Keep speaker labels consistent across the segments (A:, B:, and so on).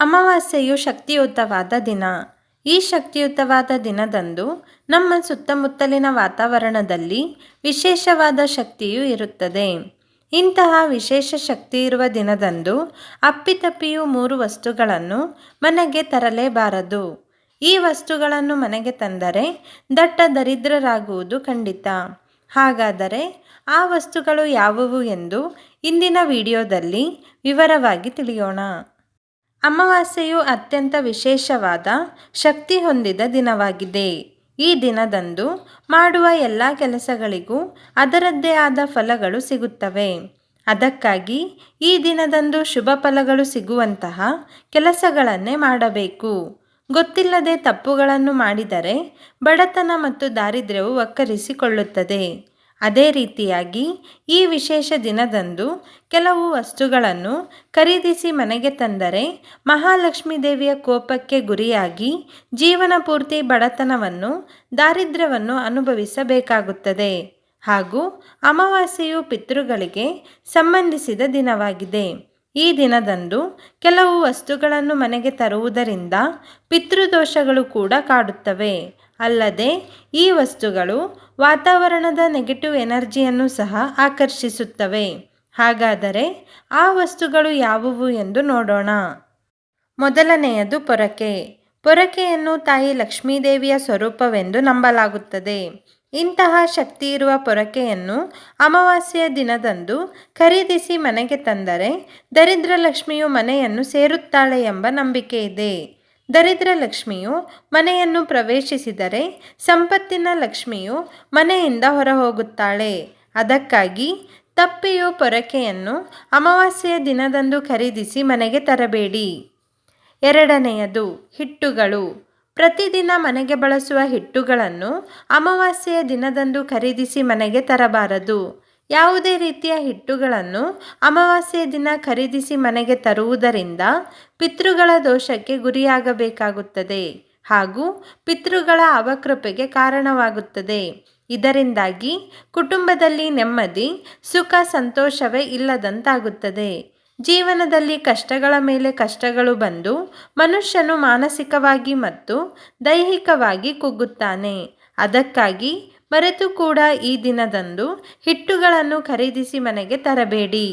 A: ಅಮಾವಾಸ್ಯೆಯು ಶಕ್ತಿಯುತವಾದ ದಿನ. ಈ ಶಕ್ತಿಯುತವಾದ ದಿನದಂದು ನಮ್ಮ ಸುತ್ತಮುತ್ತಲಿನ ವಾತಾವರಣದಲ್ಲಿ ವಿಶೇಷವಾದ ಶಕ್ತಿಯು ಇರುತ್ತದೆ. ಇಂತಹ ವಿಶೇಷ ಶಕ್ತಿ ಇರುವ ದಿನದಂದು ಅಪ್ಪಿತಪ್ಪಿಯು ಮೂರು ವಸ್ತುಗಳನ್ನು ಮನೆಗೆ ತರಲೇಬಾರದು. ಈ ವಸ್ತುಗಳನ್ನು ಮನೆಗೆ ತಂದರೆ ದಟ್ಟ ದರಿದ್ರರಾಗುವುದು ಖಂಡಿತ. ಹಾಗಾದರೆ ಆ ವಸ್ತುಗಳು ಯಾವುವು ಎಂದು ಇಂದಿನ ವಿಡಿಯೋದಲ್ಲಿ ವಿವರವಾಗಿ ತಿಳಿಯೋಣ. ಅಮಾವಾಸ್ಯೆಯು ಅತ್ಯಂತ ವಿಶೇಷವಾದ ಶಕ್ತಿ ಹೊಂದಿದ ದಿನವಾಗಿದೆ. ಈ ದಿನದಂದು ಮಾಡುವ ಎಲ್ಲ ಕೆಲಸಗಳಿಗೂ ಅದರದ್ದೇ ಆದ ಫಲಗಳು ಸಿಗುತ್ತವೆ. ಅದಕ್ಕಾಗಿ ಈ ದಿನದಂದು ಶುಭ ಫಲಗಳು ಸಿಗುವಂತಹ ಕೆಲಸಗಳನ್ನೇ ಮಾಡಬೇಕು. ಗೊತ್ತಿಲ್ಲದೆ ತಪ್ಪುಗಳನ್ನು ಮಾಡಿದರೆ ಬಡತನ ಮತ್ತು ದಾರಿದ್ರ್ಯವು ಒಕ್ಕರಿಸಿಕೊಳ್ಳುತ್ತದೆ ಅದೇ ರೀತಿಯಾಗಿ ಈ ವಿಶೇಷ ದಿನದಂದು ಕೆಲವು ವಸ್ತುಗಳನ್ನು ಖರೀದಿಸಿ ಮನೆಗೆ ತಂದರೆ ಮಹಾಲಕ್ಷ್ಮೀ ದೇವಿಯ ಕೋಪಕ್ಕೆ ಗುರಿಯಾಗಿ ಜೀವನ ಪೂರ್ತಿ ಬಡತನವನ್ನು, ದಾರಿದ್ರ್ಯವನ್ನು ಅನುಭವಿಸಬೇಕಾಗುತ್ತದೆ ಹಾಗೂ ಅಮಾವಾಸ್ಯೆಯು ಪಿತೃಗಳಿಗೆ ಸಂಬಂಧಿಸಿದ ದಿನವಾಗಿದೆ. ಈ ದಿನದಂದು ಕೆಲವು ವಸ್ತುಗಳನ್ನು ಮನೆಗೆ ತರುವುದರಿಂದ ಪಿತೃದೋಷಗಳು ಕೂಡ ಕಾಡುತ್ತವೆ. ಅಲ್ಲದೆ ಈ ವಸ್ತುಗಳು ವಾತಾವರಣದ ನೆಗೆಟಿವ್ ಎನರ್ಜಿಯನ್ನು ಸಹ ಆಕರ್ಷಿಸುತ್ತವೆ. ಹಾಗಾದರೆ ಆ ವಸ್ತುಗಳು ಯಾವುವು ಎಂದು ನೋಡೋಣ. ಮೊದಲನೆಯದು ಪೊರಕೆ. ಪೊರಕೆಯನ್ನು ತಾಯಿ ಲಕ್ಷ್ಮೀದೇವಿಯ ಸ್ವರೂಪವೆಂದು ನಂಬಲಾಗುತ್ತದೆ. ಇಂತಹ ಶಕ್ತಿ ಇರುವ ಪೊರಕೆಯನ್ನು ಅಮಾವಾಸ್ಯೆಯ ದಿನದಂದು ಖರೀದಿಸಿ ಮನೆಗೆ ತಂದರೆ ದರಿದ್ರ ಲಕ್ಷ್ಮಿಯು ಮನೆಯನ್ನು ಸೇರುತ್ತಾಳೆ ಎಂಬ ನಂಬಿಕೆ ಇದೆ ದರಿದ್ರ ಲಕ್ಷ್ಮಿಯು ಮನೆಯನ್ನು ಪ್ರವೇಶಿಸಿದರೆ ಸಂಪತ್ತಿನ ಲಕ್ಷ್ಮಿಯು ಮನೆಯಿಂದ ಹೊರಹೋಗುತ್ತಾಳೆ. ಅದಕ್ಕಾಗಿ ತಪ್ಪಿಯು ಪೊರಕೆಯನ್ನು ಅಮಾವಾಸ್ಯೆಯ ದಿನದಂದು ಖರೀದಿಸಿ ಮನೆಗೆ ತರಬೇಡಿ. ಎರಡನೆಯದು, ಹಿಟ್ಟುಗಳು. ಪ್ರತಿದಿನ ಮನೆಗೆ ಬಳಸುವ ಹಿಟ್ಟುಗಳನ್ನು ಅಮಾವಾಸ್ಯೆಯ ದಿನದಂದು ಖರೀದಿಸಿ ಮನೆಗೆ ತರಬಾರದು. ಯಾವುದೇ ರೀತಿಯ ಹಿಟ್ಟುಗಳನ್ನು ಅಮಾವಾಸ್ಯೆಯ ದಿನ ಖರೀದಿಸಿ ಮನೆಗೆ ತರುವುದರಿಂದ ಪಿತೃಗಳ ದೋಷಕ್ಕೆ ಗುರಿಯಾಗಬೇಕಾಗುತ್ತದೆ ಹಾಗೂ ಪಿತೃಗಳ ಅವಕೃಪೆಗೆ ಕಾರಣವಾಗುತ್ತದೆ. ಇದರಿಂದಾಗಿ ಕುಟುಂಬದಲ್ಲಿ ನೆಮ್ಮದಿ, ಸುಖ, ಸಂತೋಷವೇ ಇಲ್ಲದಂತಾಗುತ್ತದೆ. ಜೀವನದಲ್ಲಿ ಕಷ್ಟಗಳ ಮೇಲೆ ಕಷ್ಟಗಳು ಬಂದು ಮನುಷ್ಯನು ಮಾನಸಿಕವಾಗಿ ಮತ್ತು ದೈಹಿಕವಾಗಿ ಕುಗ್ಗುತ್ತಾನೆ. ಅದಕ್ಕಾಗಿ ಮರೆತು ಕೂಡ ಈ ದಿನದಂದು ಹಿಟ್ಟುಗಳನ್ನು ಖರೀದಿಸಿ ಮನೆಗೆ ತರಬೇಡಿ.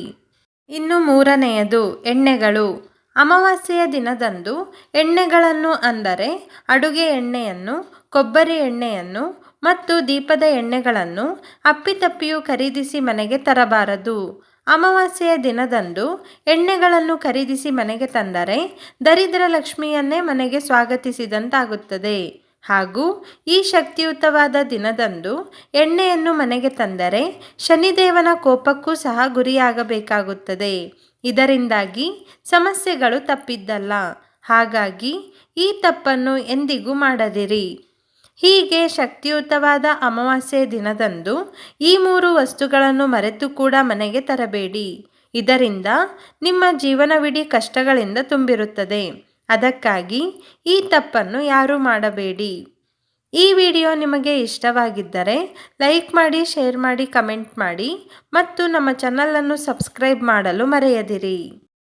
A: ಇನ್ನು ಮೂರನೆಯದು, ಎಣ್ಣೆಗಳು. ಅಮಾವಾಸ್ಯೆಯ ದಿನದಂದು ಎಣ್ಣೆಗಳನ್ನು ಅಂದರೆ ಅಡುಗೆ ಎಣ್ಣೆಯನ್ನು, ಕೊಬ್ಬರಿ ಎಣ್ಣೆಯನ್ನು ಮತ್ತು ದೀಪದ ಎಣ್ಣೆಗಳನ್ನು ಅಪ್ಪಿತಪ್ಪಿಯು ಖರೀದಿಸಿ ಮನೆಗೆ ತರಬಾರದು. ಅಮಾವಾಸ್ಯೆಯ ದಿನದಂದು ಎಣ್ಣೆಗಳನ್ನು ಖರೀದಿಸಿ ಮನೆಗೆ ತಂದರೆ ದರಿದ್ರ ಲಕ್ಷ್ಮಿಯನ್ನೇ ಮನೆಗೆ ಸ್ವಾಗತಿಸಿದಂತಾಗುತ್ತದೆ. ಹಾಗೂ ಈ ಶಕ್ತಿಯುತವಾದ ದಿನದಂದು ಎಣ್ಣೆಯನ್ನು ಮನೆಗೆ ತಂದರೆ ಶನಿದೇವನ ಕೋಪಕ್ಕೂ ಸಹ ಗುರಿಯಾಗಬೇಕಾಗುತ್ತದೆ. ಇದರಿಂದಾಗಿ ಸಮಸ್ಯೆಗಳು ತಪ್ಪಿದ್ದಲ್ಲ. ಹಾಗಾಗಿ ಈ ತಪ್ಪನ್ನು ಎಂದಿಗೂ ಮಾಡದಿರಿ. ಹೀಗೆ ಶಕ್ತಿಯುತವಾದ ಅಮಾವಾಸ್ಯೆ ದಿನದಂದು ಈ ಮೂರು ವಸ್ತುಗಳನ್ನು ಮರೆತು ಕೂಡ ಮನೆಗೆ ತರಬೇಡಿ. ಇದರಿಂದ ನಿಮ್ಮ ಜೀವನವಿಡೀ ಕಷ್ಟಗಳಿಂದ ತುಂಬಿರುತ್ತದೆ. ಅದಕ್ಕಾಗಿ ಈ ತಪ್ಪನ್ನು ಯಾರೂ ಮಾಡಬೇಡಿ. ಈ ವಿಡಿಯೋ ನಿಮಗೆ ಇಷ್ಟವಾಗಿದ್ದರೆ ಲೈಕ್ ಮಾಡಿ, ಶೇರ್ ಮಾಡಿ, ಕಮೆಂಟ್ ಮಾಡಿ ಮತ್ತು ನಮ್ಮ ಚಾನಲನ್ನು ಸಬ್ಸ್ಕ್ರೈಬ್ ಮಾಡಲು ಮರೆಯದಿರಿ.